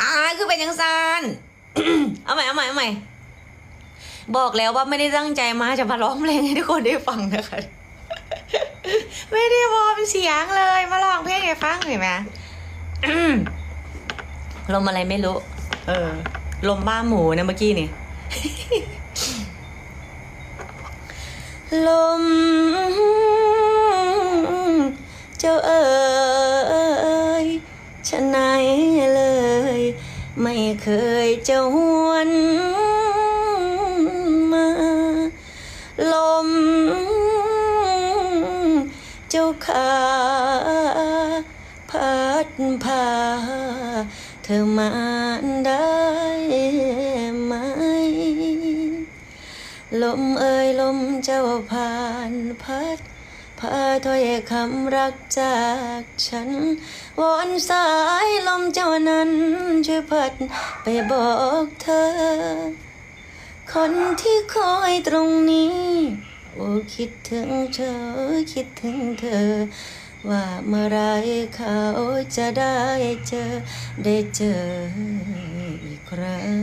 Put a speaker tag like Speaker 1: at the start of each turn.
Speaker 1: อ่าคือเป็นยังซานเอาใหม่เอาใหม่เอาใหม่บอกแล้วว่าไม่ได้ตั้งใจมาจะมาร้องเพลงให้ทุกคนได้ฟังนะคะ ไม่ได้วอร์มเสียงเลย มาร้องเพลงให้ฟังเห็นไหมอืมลมอะไรไม่รู้ เออ ลมบ้าหมูนะเมื่อกี้นี่ ลม ไม่เคยจะหวนมา ลม เจ้าขาพัดพา เธอมาได้ไหม ลมเอ่ยลมเจ้าผ่านพัด เพอถ้อยคำรักจากฉันวอนสายลมเจ้านั้นช่วยพัดไปบอกเธอ คนที่คอยตรงนี้ โอ้คิดถึงเธอ คิดถึงเธอ ว่าเมื่อไรเขาจะได้เจอ ได้เจออีกครั้ง